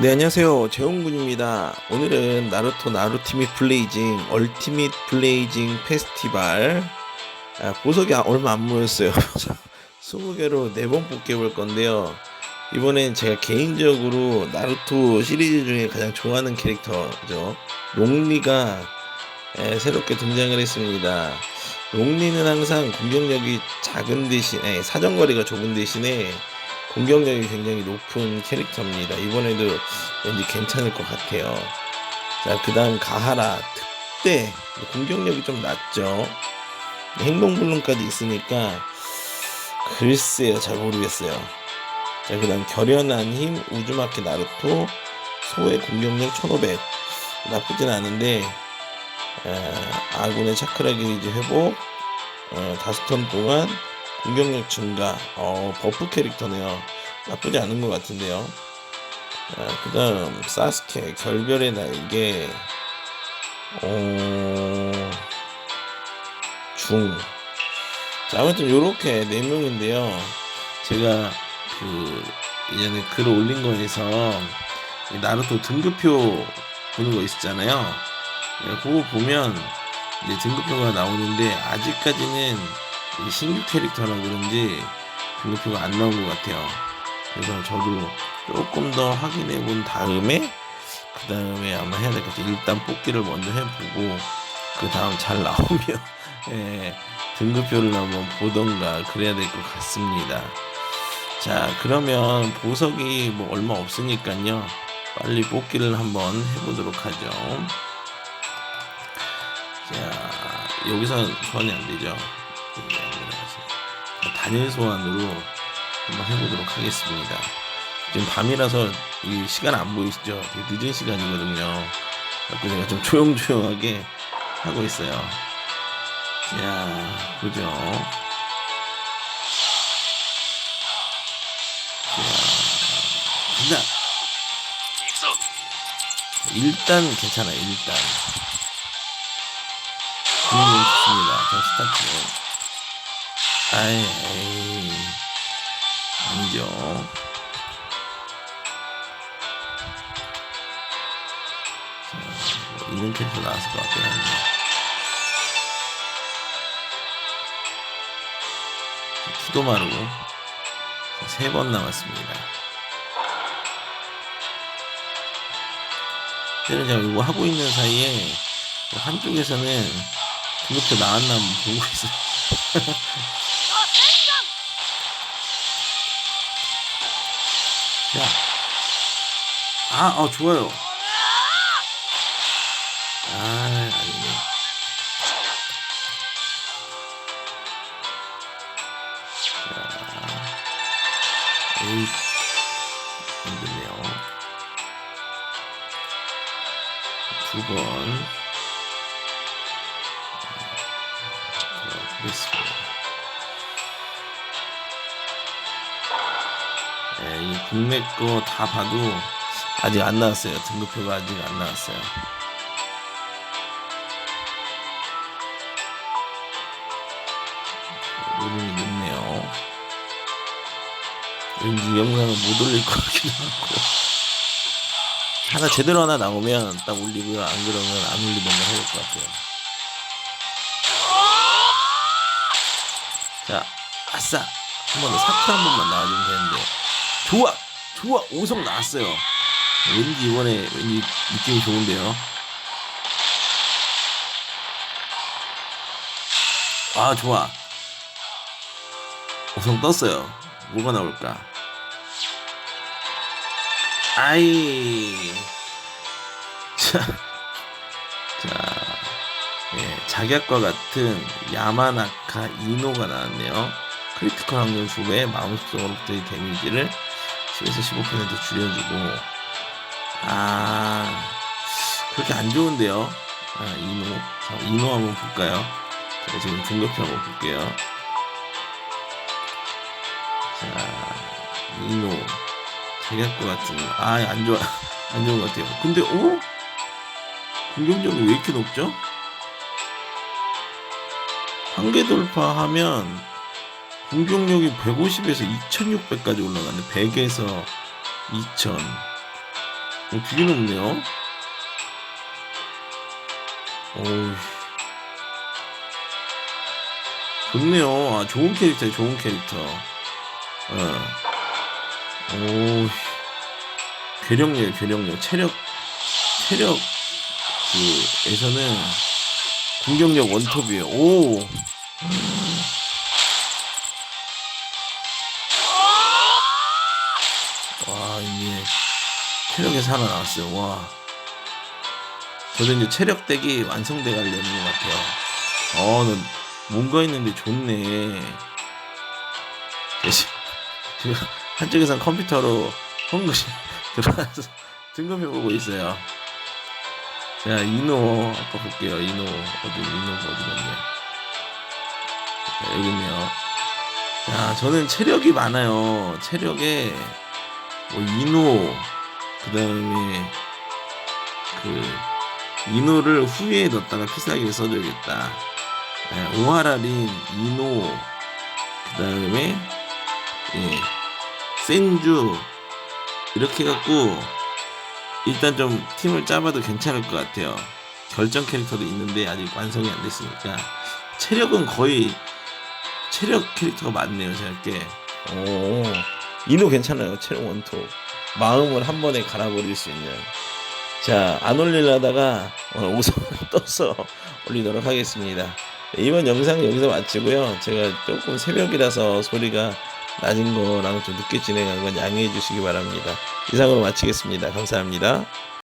네 안녕하세요. 재홍군입니다. 오늘은 나루토 나루티밋 블레이징 얼티밋 블레이징 페스티벌. 아, 보석이 아- 얼마 안 모였어요. 20개로 4번 뽑기해볼 건데요. 이번엔 제가 개인적으로 나루토 시리즈 중에 가장 좋아하는 캐릭터죠. 롱리가 에, 새롭게 등장을 했습니다. 롱리는 항상 공격력이 작은 대신에 사정거리가 좁은 대신에 공격력이 굉장히 높은 캐릭터입니다. 이번에도 왠지 괜찮을 것 같아요. 자, 그 다음 가하라 특대 공격력이 좀 낮죠. 행동불능까지 있으니까 글쎄요, 잘 모르겠어요. 자, 그 다음 결연한 힘 우주마켓 나루토 소의 공격력 1500 나쁘진 않은데 아, 아군의 차크라 게이지 회복 어, 다섯 턴 동안 공격력 증가 어, 버프 캐릭터네요. 나쁘지 않은 것 같은데요. 그 다음 사스케 결별의 날개. 어... 중. 자, 아무튼 요렇게 네명인데요. 제가 그 예전에 글을 올린 거에서 이 나루토 등급표 보는 거 있었잖아요. 예, 그거 보면 이제 등급표가 나오는데 아직까지는 이 신규 캐릭터라 그런지 등급표가 안 나온 것 같아요. 그래서 저도 조금 더 확인해 본 다음에 그 다음에 아마 해야 될 것 같아요. 일단 뽑기를 먼저 해보고 그 다음 잘 나오면 예, 등급표를 한번 보던가 그래야 될 것 같습니다. 자 그러면 보석이 뭐 얼마 없으니까요. 빨리 뽑기를 한번 해보도록 하죠. 자 여기선 소환이 안 되죠. 단일 소환으로 한번 해보도록 하겠습니다. 지금 밤이라서 이 시간 안 보이시죠? 되게 늦은 시간이거든요. 그래서 제가 좀 조용조용하게 하고 있어요. 자, 보죠. 자, 간다. 일단 괜찮아요, 일단. 분위기 좋습니다. 자, 스타트. 아이, 에이, 뭐 이런 캐릭터 나왔을 것 같긴 한데. 키도 마르고, 세 번 남았습니다. 때는 제가 이거 하고 있는 사이에, 한쪽에서는 등급표 나왔나 한번 보고 있어요. 자. 아, 어, 좋아요. 아, 아니네. 자. 에이, 힘드네요. 두 번. 자, 보겠습니다. 국내 거 다 봐도 아직 안 나왔어요. 등급표가 아직 안 나왔어요. 요즘이 늦네요. 왠지 영상을 못 올릴 것 같기도 하고. 하나 제대로 하나 나오면 딱 올리고요. 안 그러면 안 올리던가 해야 될것 같아요. 자, 아싸! 한 번 더 사크 한 번만 나와주면 되는데. 좋아! 좋아! 5성 나왔어요. 왠지 이번에 왠지 느낌이 좋은데요. 아, 좋아. 5성 떴어요. 뭐가 나올까? 아이. 자, 자, 예, 작약과 같은 야마나카 이노가 나왔네요. 크리티컬 확률 2배, 마음속으로부터의 데미지를 10에서 15% 줄여주고, 아, 그렇게 안 좋은데요. 아, 이노. 자, 이노 한번 볼까요? 제가 지금 등급표 한번 볼게요. 자. 자기할 것 같은, 아, 안 좋아. 안 좋은 것 같아요. 근데, 어? 공격력이 왜 이렇게 높죠? 한계 돌파하면 공격력이 150에서 2600까지 올라가네. 100에서 2000. 어, 되게 높네요. 어우. 좋네요. 아, 좋은 캐릭터예요, 좋은 캐릭터. 어. 오, 괴력력, 괴력력, 체력, 체력, 그, 에서는 공격력 원톱이에요. 오! 체력이 살아나왔어요. 와. 저도 이제 체력 덱이 완성돼 가려는 것 같아요. 어, 넌 뭔가 있는데 좋네. 지금 한쪽에선 컴퓨터로 홍구이 들어가서 등급해보고 있어요. 자, 이노, 아까 볼게요. 이노, 어디, 이노가 어디 갔냐. 자, 여기 있네요. 자, 저는 체력이 많아요. 체력에, 뭐, 이노, 그 다음에, 그, 이노를 후에 넣었다가 필살기를 써줘야겠다. 예, 오하라린, 이노, 그 다음에, 예, 센주, 이렇게 해갖고, 일단 좀 팀을 짜봐도 괜찮을 것 같아요. 결정 캐릭터도 있는데 아직 완성이 안 됐으니까. 체력은 거의, 체력 캐릭터가 많네요, 제가 게. 오, 이노 괜찮아요. 체력 원톱. 마음을 한 번에 갈아버릴 수 있는. 자, 안 올리려다가 오늘 우선 떠서 올리도록 하겠습니다. 네, 이번 영상 여기서 마치고요. 제가 조금 새벽이라서 소리가 낮은 거랑 좀 늦게 진행한 건 양해해 주시기 바랍니다. 이상으로 마치겠습니다. 감사합니다.